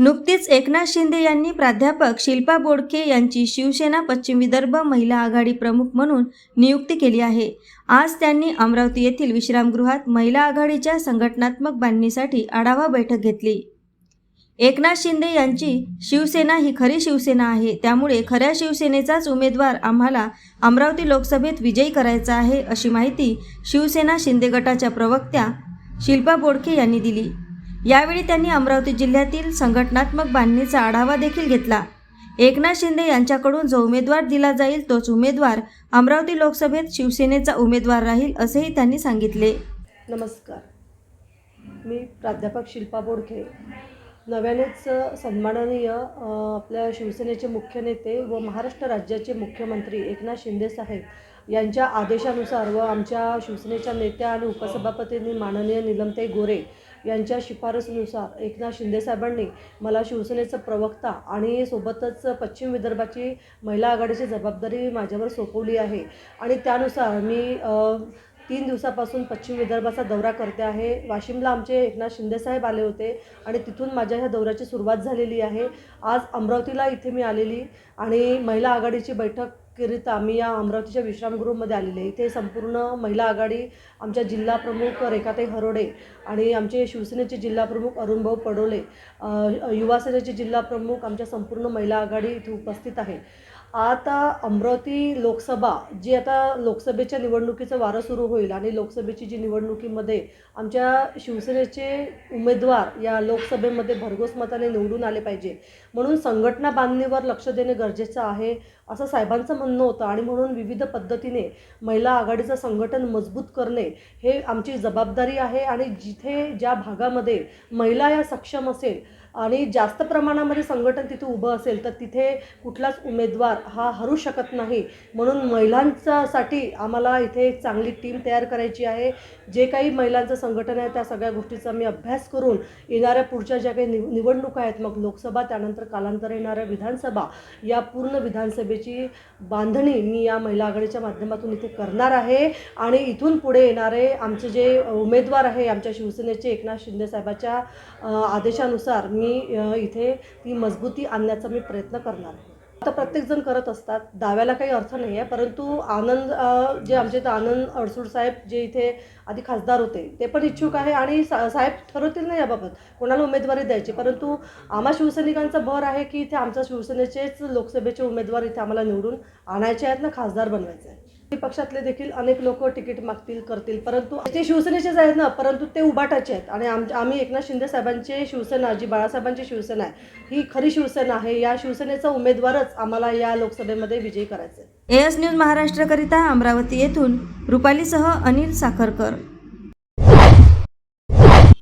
नुकतीच एकनाथ शिंदे यांनी प्राध्यापक शिल्पा बोडके यांची शिवसेना पश्चिम विदर्भ महिला आघाडी प्रमुख म्हणून नियुक्ती केली आहे. आज त्यांनी अमरावती येथील विश्रामगृहात महिला आघाडीच्या संघटनात्मक बांधणीसाठी आढावा बैठक घेतली. एकनाथ शिंदे यांची शिवसेना ही खरी शिवसेना आहे. त्यामुळे खऱ्या शिवसेनेचाच उमेदवार आम्हाला अमरावती लोकसभेत विजयी करायचा आहे अशी माहिती शिवसेना शिंदे गटाच्या प्रवक्त्या शिल्पा बोडके यांनी दिली. यावेळी त्यांनी अमरावती जिल्ह्यातील संघटनात्मक बांधणीचा आढावा देखील घेतला. एकनाथ शिंदे यांच्याकडून जो उमेदवार दिला जाईल तोच उमेदवार अमरावती लोकसभेत शिवसेनेचा उमेदवार राहील असेही त्यांनी सांगितले. नमस्कार. मी प्राध्यापक शिल्पा बोडखे. नव्यानेच सन्माननीय आपल्या शिवसेनेचे मुख्य नेते व महाराष्ट्र राज्याचे मुख्यमंत्री एकनाथ शिंदे साहेब यांच्या आदेशानुसार व आमच्या शिवसेनेच्या नेत्या आणि उपसभापतींनी माननीय निलमताई गोरे यांच्या शिफारसीनुसार एकनाथ शिंदेसाहेबांनी मला शिवसेनेचं प्रवक्ता आणि सोबतच पश्चिम विदर्भाची महिला आघाडीची जबाबदारी माझ्यावर सोपवली आहे. आणि त्यानुसार मी तीन दिवसापासून पश्चिम विदर्भाचा दौरा करते आहे. वाशिमला आमचे एकनाथ शिंदेसाहेब आले होते आणि तिथून माझ्या ह्या दौऱ्याची सुरुवात झालेली आहे. आज अमरावतीला इथे मी आलेली आणि महिला आघाडीची बैठक करिता आम्ही या अमरावतीच्या विश्रामगृहमध्ये आलेले. इथे संपूर्ण महिला आघाडी आमच्या जिल्हाप्रमुख रेखाताई हरोडे आणि आमचे शिवसेनेचे जिल्हाप्रमुख अरुणभाऊ पडोले युवासेनेचे जिल्हाप्रमुख जिल्हा प्रमुख आमच्या संपूर्ण महिला आघाडी इथे उपस्थित आहे. आता अमरावती लोकसभा जी आता लोकसभेच्या निवडणुकीचं वारं सुरू होईल आणि लोकसभेची जी निवडणुकीमध्ये आमच्या शिवसेनेचे उमेदवार या लोकसभेमध्ये भरघोस मताने निवडून आले पाहिजे. म्हणून संघटना बांधणीवर लक्ष देणे गरजेचं आहे असं साहेबांचं म्हणणं होतं. आणि म्हणून विविध पद्धतीने महिला आघाडीचं संघटन मजबूत करणे हे आमची जबाबदारी आहे. आणि जिथे ज्या भागामध्ये महिला या सक्षम असेल आणि जास्त प्रमाणामध्ये संघटन तिथे उभं असेल तर तिथे कुठलाच उमेदवार हा हरू शकत नाही. म्हणून महिलांच्यासाठी आम्हाला इथे एक चांगली टीम तयार करायची आहे. जे काही महिलांचं संघटन आहे त्या सगळ्या गोष्टीचा मी अभ्यास करून येणाऱ्या पुढच्या ज्या काही निव निवडणुका आहेत मग लोकसभा त्यानंतर कालांतर येणाऱ्या विधानसभा या पूर्ण विधानसभेची बांधणी मी या महिला आघाडीच्या माध्यमातून इथे करणार आहे. आणि इथून पुढे येणारे आमचे जे उमेदवार आहे आमच्या शिवसेनेचे एकनाथ शिंदे साहेबाच्या आदेशानुसार मी इथे ती मजबूती आणण्याचा मी प्रयत्न करणार आहे. आता प्रत्येकजण करत असतात. दाव्याला काही अर्थ नाही आहे परंतु आनंद जे आमचे आनंद अडसूड साहेब जे इथे आधी खासदार होते ते पण इच्छुक आहे आणि सा साहेब ठरवतील नाही याबाबत. कोणाला उमेदवारी द्यायची परंतु आम्हा शिवसैनिकांचा भर आहे की इथे आमच्या शिवसेनेचेच लोकसभेचे उमेदवार इथे आम्हाला निवडून आणायचे आहेत ना खासदार बनवायचे आहे पक्षातले देखील अनेक लोक तिकीट मागतील करतील. परंतु ते शिवसेनेचेच आहेत ना परंतु ते उभाटाचे आहेत. आणि आम आम्ही एकनाथ शिंदे साहेबांचे शिवसेना जी बाळासाहेबांची शिवसेना आहे ही खरी शिवसेना आहे. या शिवसेनेचा उमेदवारच आम्हाला या लोकसभेमध्ये विजयी करायचा आहे न्यूज महाराष्ट्रकरिता अमरावती येथून रुपालीसह अनिल साखरकर.